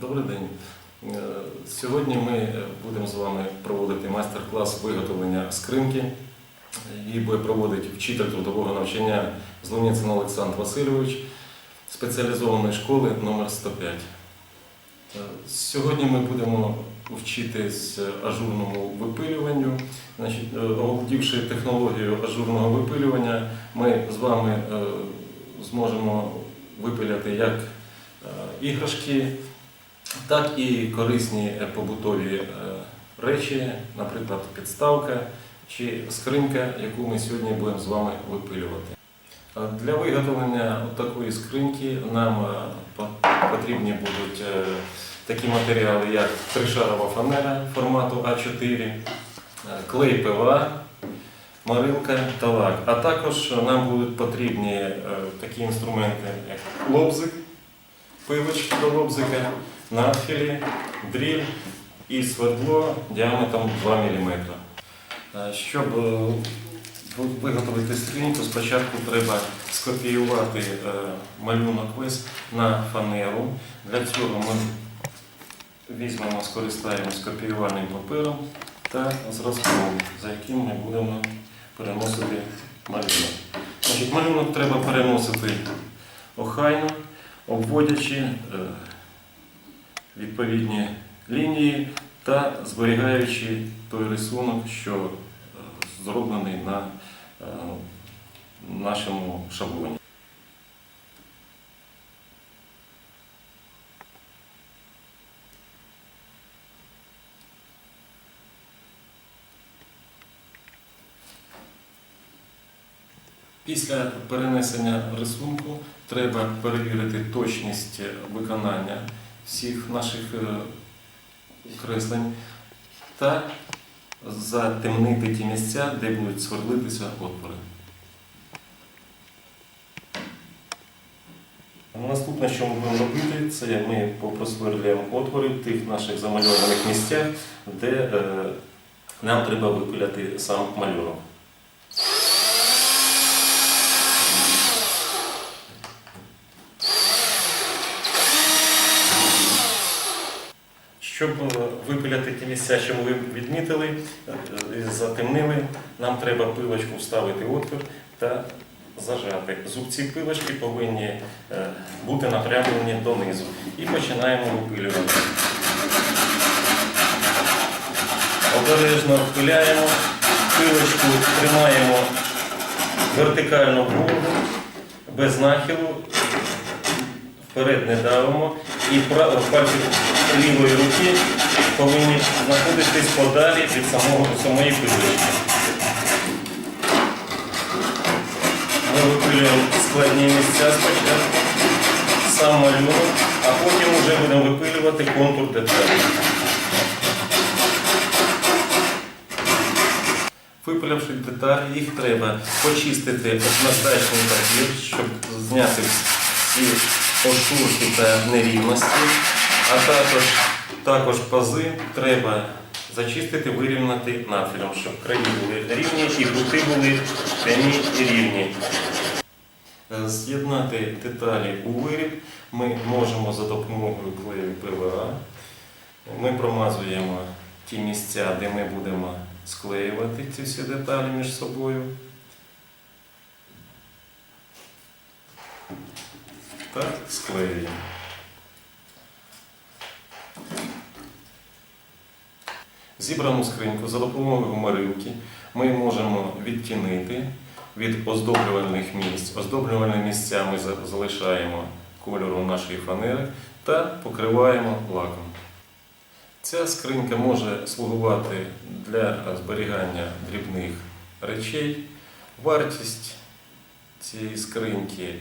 Добрий день. Е, Сьогодні ми будемо з вами проводити майстер-клас виготовлення скриньки. Її буде проводити вчитель трудового навчання Злуніцин Олександр Васильович спеціалізованої школи номер 105. Е, Сьогодні ми будемо вчитись ажурному випилюванню. Е, оволодівши технологію ажурного випилювання, ми з вами зможемо випиляти як іграшки, так і корисні е, побутові е, речі, наприклад, підставка чи скринька, яку ми сьогодні будемо з вами випилювати. Для виготовлення такої скриньки нам е, потрібні будуть такі матеріали, як тришарова фанера формату А4, е, клей ПВА, марилка та лак. А також нам будуть потрібні такі інструменти, як лобзик, пилочки до лобзика, надфілі, дріль і свердло діаметром 2 мм. Щоб е, виготовити скриньку, спочатку треба скопіювати е, малюнок весь на фанеру. Для цього ми візьмемо, скористаємось копіювальним папером та зразком, за яким ми будемо переносити малюнок. Значить, малюнок треба переносити охайно, обводячи е, відповідні лінії та зберігаючи той рисунок, що е, зроблений на е, нашому шаблоні. Після перенесення рисунку треба перевірити точність виконання всіх наших е, креслень та затемнити ті місця, де будуть сверлитися отвори. Наступне, що ми будемо робити, це ми попросверлюємо отвори в тих наших замальованих місцях, де е, нам треба випиляти сам малюнок. Щоб е, випиляти ті місця, що ми відмітили, е, затемнили, нам треба пилочку вставити в отвір та зажати. Зубці пилочки повинні е, бути напрямлені донизу. І починаємо випилювати. Обережно впиляємо, пилочку тримаємо вертикально вгору, без нахилу, вперед не давимо. І пальці лівої руки повинні знаходитись подалі від самого, самої пилочки. Ми випилюємо складні місця спочатку, сам малюнок, а потім вже будемо випилювати контур деталі. Випилявши деталі, їх треба почистити однозначний папір, щоб зняти всі ошурки та нерівності, а також, також пази треба зачистити, вирівняти нафілем, щоб краї були рівні і кути були прямі і рівні. Е, З'єднати деталі у виріб ми можемо за допомогою клею ПВА. Ми промазуємо ті місця, де ми будемо склеювати ці всі деталі між собою. Так, склеюємо. Зібрану скриньку за допомогою марилки ми можемо відтінити від оздоблювальних місць. Оздоблювальні місця ми залишаємо кольору нашої фанери та покриваємо лаком. Ця скринька може слугувати для зберігання дрібних речей. Вартість цієї скриньки,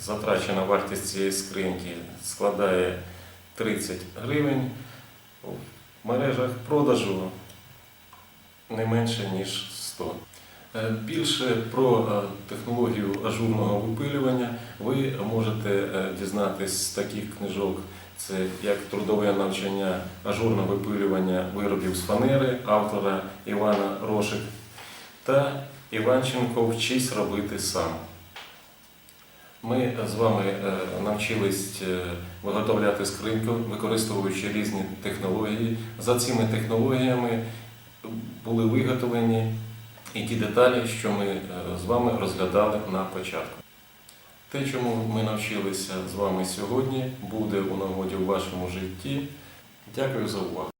затрачена вартість цієї скриньки складає 30 гривень. В мережах продажу не менше, ніж 100. Е, Більше про е, технологію ажурного випилювання ви можете е, дізнатись з таких книжок. Це як трудове навчання ажурне випилювання виробів з фанери автора Івана Рошик та Іванченко Вчись робити сам. Ми з вами е, навчились е, виготовляти скриньку, використовуючи різні технології. За цими технологіями були виготовлені і ті деталі, що ми е, з вами розглядали на початку. Те, чому ми навчилися з вами сьогодні, буде у нагоді у вашому житті. Дякую за увагу.